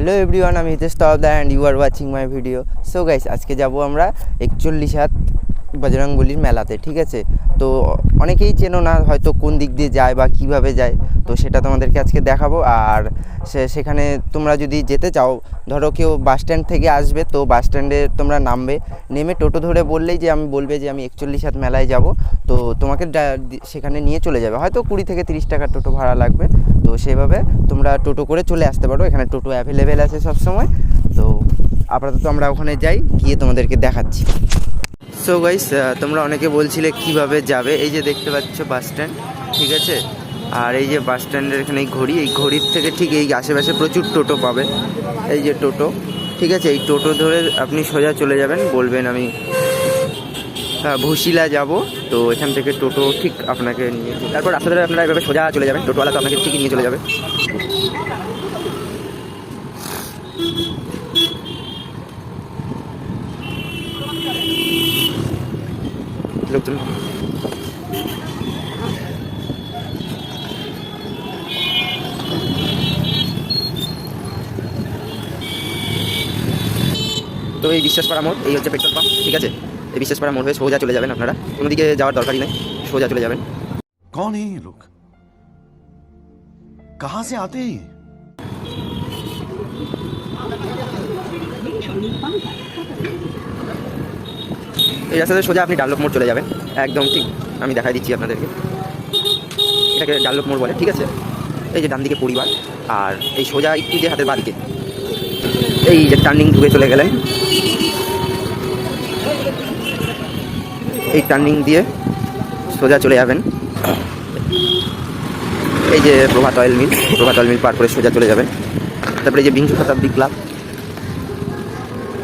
Hello everyone, আমি Hitesh Tabda and you are watching my video so guys আজকে যাব আমরা একচল্লিশ হাত বজরংবলির মেলাতে, ঠিক আছে? তো অনেকেই চেনো না হয়তো কোন দিক দিয়ে যায় বা কীভাবে যায়। তো সেটা তোমাদেরকে আজকে দেখাবো। আর সেখানে তোমরা যদি যেতে চাও, ধরো কেউ বাস স্ট্যান্ড থেকে আসবে, তো বাস স্ট্যান্ডে তোমরা নামবে। নেমে টোটো ধরে বললেই যে, আমি বলবে যে, আমি একচল্লিশ হাত মেলায় যাব। তো তোমাকে সেখানে নিয়ে চলে যাবে। হয়তো কুড়ি থেকে তিরিশ টাকা টোটো ভাড়া লাগবে। তো সেভাবে তোমরা টোটো করে চলে আসতে পারো। এখানে টোটো অ্যাভেলেবেল আছে সব সময় তো আপাতত আমরা ওখানে যাই, গিয়ে তোমাদেরকে দেখাচ্ছি। সো গাইস তোমরা অনেকে বলছিলে কীভাবে যাবে? এই যে দেখতে পাচ্ছ বাস স্ট্যান্ড ঠিক আছে? আর এই যে বাস স্ট্যান্ডের এখানে এই ঘড়ি, এই ঘড়ির থেকে ঠিক এই আশেপাশে প্রচুর টোটো পাবে। এই যে টোটো, ঠিক আছে? এই টোটো ধরে আপনি সোজা চলে যাবেন, বলবেন আমি ভুশিলা যাব। তো এখান থেকে টোটো ঠিক আপনাকে নিয়ে তারপর রাস্তা ধরে আপনারা এভাবে সোজা চলে যাবেন, টোটোওয়ালা তো আপনাকে ঠিকই নিয়ে চলে যাবে। লোকজন তো এই বিশ্বাসপাড়া মোড় এই হচ্ছে পেট্রোল পাম্প ঠিক আছে? এই বিশ্বাসপাড়া মোড় হয়ে সোজা চলে যাবেন আপনারা। কোনো দিকে যাওয়ার দরকারই নেই সোজা চলে যাবেন। কন এই লোক? কাহা সে আতে এই? রাস্তাতে সোজা আপনি ডানলোক মোড় চলে যাবেন। একদম ঠিক আমি দেখাই দিচ্ছি আপনাদেরকে। এটাকে ডানলোক মোড় বলে ঠিক আছে? এই যে ডান দিকে পরিবার আর এই সোজা একটু যে হাতের বাড়িতে এই যে টার্নিং ঢুকে চলে গেলেন। এই টার্নিং দিয়ে সোজা চলে যাবেন। এই যে প্রভাত অয়েল মিল প্রভাত অয়েল মিল পার করে সোজা চলে যাবেন। তারপরে এই যে বিংশ শতাব্দী ক্লাব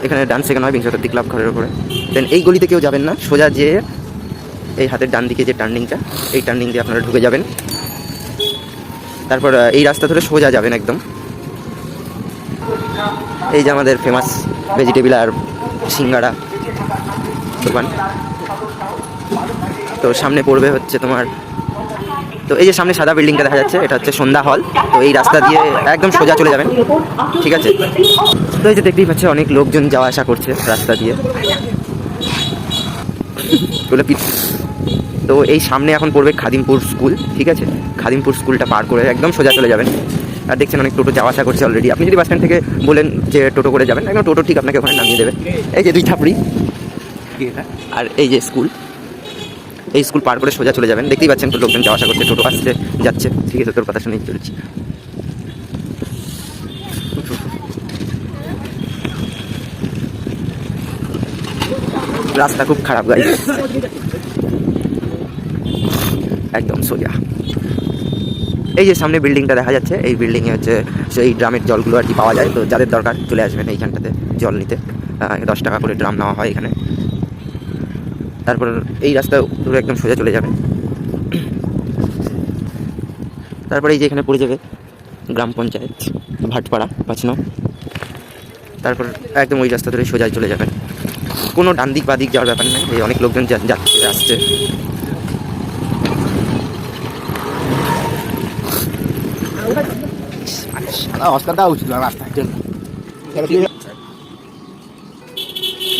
এখানে ডান সেকেন্ড হয় বিংশ শতাব্দী ক্লাব ঘরের উপরে। দেন এই গলিতে কেউ যাবেন না, সোজা যে এই হাতের ডান দিকে যে টার্নিংটা এই টার্নিং দিয়ে আপনারা ঢুকে যাবেন। তারপর এই রাস্তা ধরে সোজা যাবেন একদম। এই যে আমাদের ফেমাস ভেজিটেবিল আর সিঙ্গাড়া দোকান। তো সামনে পড়বে হচ্ছে তোমার, তো এই যে সামনে সাদা বিল্ডিংটা দেখা যাচ্ছে, এটা হচ্ছে সন্ধ্যা হল। তো এই রাস্তা দিয়ে একদম সোজা চলে যাবেন। ঠিক আছে? তো এই যে দেখতেই পাচ্ছে, অনেক লোকজন যাওয়া আসা করছে রাস্তা দিয়ে। তো এই সামনে এখন পড়বে খাদিমপুর স্কুল, ঠিক আছে? খাদিমপুর স্কুলটা পার করে একদম সোজা চলে যাবেন। আর দেখছেন অনেক টোটো যাওয়া আসা করছে অলরেডি আপনি যদি বাস স্ট্যান্ড থেকে বলেন যে টোটো করে যাবেন, একদম টোটো ঠিক আপনাকে ওখানে নামিয়ে দেবে। এই যে দুই আর এই যে স্কুল, এই স্কুল পার করে সোজা চলে যাবেন। দেখতেই পাচ্ছেন তো লোকজন যাওয়া আসা করছে, টোটো আসছে, যাচ্ছে। ঠিক আছে, তোর কথা শুনেই চলছি। রাস্তা খুব খারাপ গাড়ি একদম সোজা। এই যে সামনে বিল্ডিংটা দেখা যাচ্ছে, এই বিল্ডিংয়ে হচ্ছে সেই ড্রামের জলগুলো আর কি পাওয়া যায়। তো যাদের দরকার চলে আসবেন এইখানটাতে জল নিতে। দশ টাকা করে ড্রাম নেওয়া হয় এখানে। তারপর এই রাস্তা ধরে একদম সোজা চলে যাবে। তারপরে এই যে এখানে পড়ে যাবে গ্রাম পঞ্চায়েত, ভাটপাড়া পাঁচ নং তারপর একদম ওই রাস্তা ধরে সোজা চলে যাবে। কোনো ডান দিক, বা দিক যাওয়ার ব্যাপার নেই, এই অনেক লোকজন যাচ্ছে আসছে।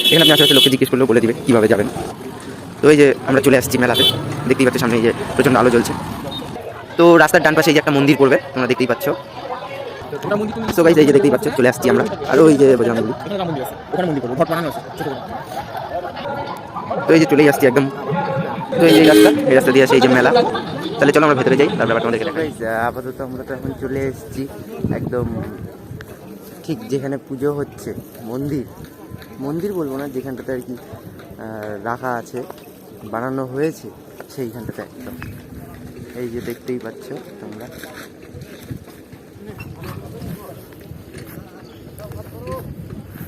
এখানে আপনি আশেপাশে লোককে জিজ্ঞেস করলেও বলে দিবে কীভাবে যাবেন। তো এই যে আমরা চলে আসছি মেলাতে। দেখতেই পাচ্ছ সামনে এই যে প্রচণ্ড আলো জ্বলছে। তো রাস্তার ডান পাশে এই যে একটা মন্দির পড়বে তোমরা দেখতেই পাচ্ছ। সো গাইজ এই যে দেখতেই পাচ্ছ চলে আসছি আমরা। আর ওই যে করে। তো এই যে চলেই আসছি একদম। তো এই যে রাস্তা এই রাস্তা দিয়ে আসে এই যে মেলা। তাহলে চলো আমরা ভেতরে যাই তারপর আবার তোমাদেরকে আপাতত আমরা তো এখন চলে এসেছি একদম ঠিক যেখানে পুজো হচ্ছে মন্দির। মন্দির বলব না যেখানটাতে আর কি রাখা আছে, বানানো হয়েছে সেইখানটাতে একদম। এই যে দেখতেই পাচ্ছ তোমরা।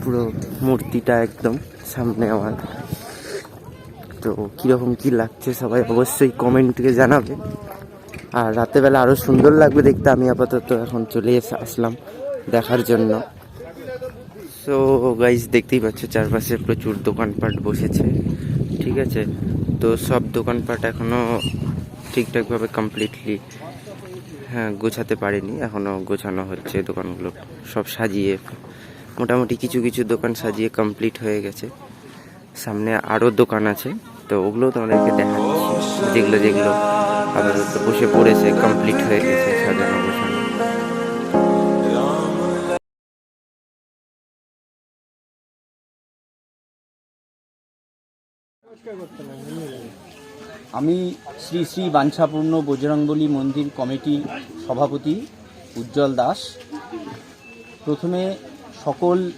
পুরো মূর্তিটা একদম সামনে আমার। তো কীরকম কী লাগছে সবাই অবশ্যই কমেন্টে জানাবে। আর রাতেরবেলা আরও সুন্দর লাগবে দেখতে। আমি আপাতত এখন চলে এসে আসলাম দেখার জন্য। সো গাইজ দেখতেই পাচ্ছ, চারপাশে প্রচুর দোকানপাট বসেছে, ঠিক আছে? তো সব দোকানপাট এখনও ঠিকঠাকভাবে কমপ্লিটলি হ্যাঁ গোছাতে পারিনি এখনও গোছানো হচ্ছে দোকানগুলো, সব সাজিয়ে, মোটামুটি কিছু কিছু দোকান সাজিয়ে কমপ্লিট হয়ে গেছে। সামনে আরও দোকান আছে, তো ওগুলো তোমাদেরকে দেখাচ্ছি, যেগুলো যেগুলো আপাতত বসে পড়েছে কমপ্লিট হয়ে গেছে, সাজানো গোছানো। আমি শ্রী শ্রী বাঞ্ছাপূর্ণ বজরংবলী মন্দির কমিটির সভাপতি উজ্জ্বল দাস। প্রথমে সকল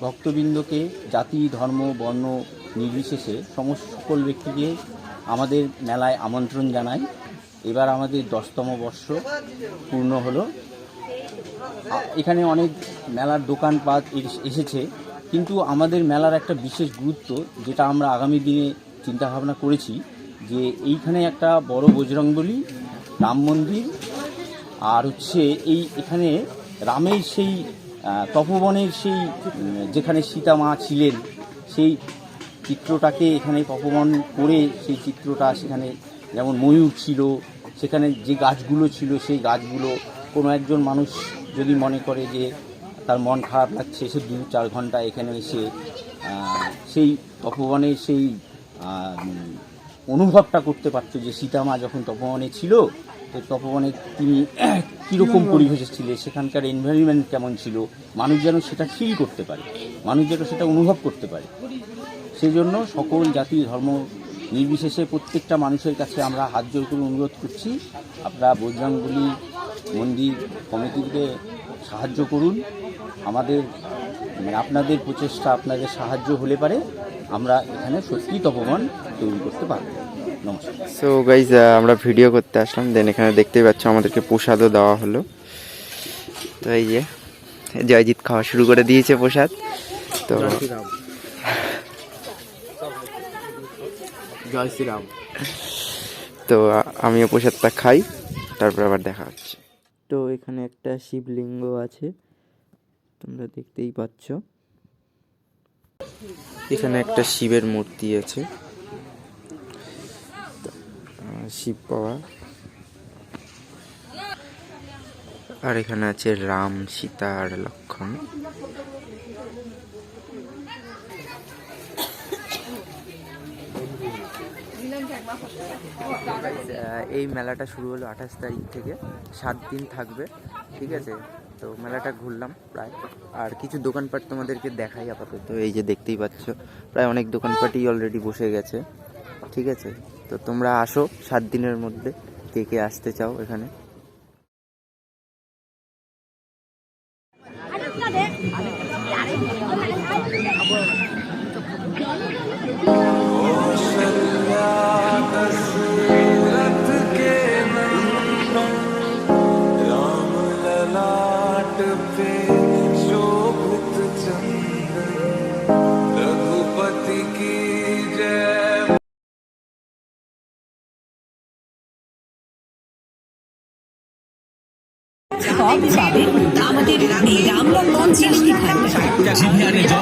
ভক্তবৃন্দকে জাতি, ধর্ম, বর্ণ নির্বিশেষে সমস্ত সকল ব্যক্তিকে আমাদের মেলায় আমন্ত্রণ জানাই। এবার আমাদের দশতম বর্ষ পূর্ণ হলো। এখানে অনেক মেলার দোকানপাট এস- এসেছে, কিন্তু আমাদের মেলার একটা বিশেষ গুরুত্ব, যেটা আমরা আগামী দিনে চিন্তা ভাবনা করেছি যে এইখানে একটা বড় বজরংবলী, রাম মন্দির, আর হচ্ছে এই এখানে রামের সেই তপবনের সেই যেখানে সীতা মা ছিলেন, সেই চিত্রটাকে এখানে তপবন করে সেই চিত্রটা সেখানে যেমন ময়ূর ছিল, সেখানে যে গাছগুলো ছিল সেই গাছগুলো, কোনো একজন মানুষ যদি মনে করে যে তার মন খারাপ লাগছে, সে দু চার ঘণ্টা এখানে এসে সেই তপবনের সেই অনুভবটা করতে পারতো যে সীতামা যখন তপবনে ছিল তো তপবনে তিনি কীরকম পরিবেশে ছিলেন? সেখানকার এনভায়রনমেন্ট কেমন ছিল? মানুষ যেন সেটা ফিল করতে পারে। মানুষ যেন সেটা অনুভব করতে পারে। সেই জন্য সকল জাতি ধর্ম নির্বিশেষে প্রত্যেকটা মানুষের কাছে আমরা হাত জোর করে অনুরোধ করছি আপনারা বজরাঙ্গলি মন্দির কমিটিকে সাহায্য করুন। আমাদের মানে আপনাদের প্রচেষ্টা আপনাদের সাহায্য হলে পারে। আমরা এখানে সত্যি তপবন তৈরি করতে পারব। নমস্কার। সো গাইজ আমরা ভিডিও করতে আসলাম। দেন এখানে দেখতেই পাচ্ছ আমাদেরকে প্রসাদও দেওয়া হলো। তো এই যে জয়জিৎ খাওয়া শুরু করে দিয়েছে প্রসাদ। তো জয় শ্রীরাম তো আমিও প্রসাদটা খাই তারপর আবার দেখা হচ্ছে। তো এখানে একটা শিবলিঙ্গ আছে তোমরা দেখতেই পাচ্ছ। এখানে একটা শিবের মূর্তি আছে। শিব পাওয়া আর এখানে আছে রাম, সীতা আর লক্ষণ। এই মেলাটা শুরু হলো আঠাশ তারিখ থেকে। সাত দিন থাকবে, ঠিক আছে? তো মেলাটা ঘুরলাম প্রায়। আর কিছু দোকানপাট তোমাদেরকে দেখাই আপাতত। এই যে দেখতেই পাচ্ছ, প্রায় অনেক দোকানপাটই অলরেডি বসে গেছে। ঠিক আছে? তো তোমরা আসো সাত দিনের মধ্যে কে কে আসতে চাও এখানে। সব পাবেন আমাদের এই রামলঙ্গন মিষ্টি ভান্ডার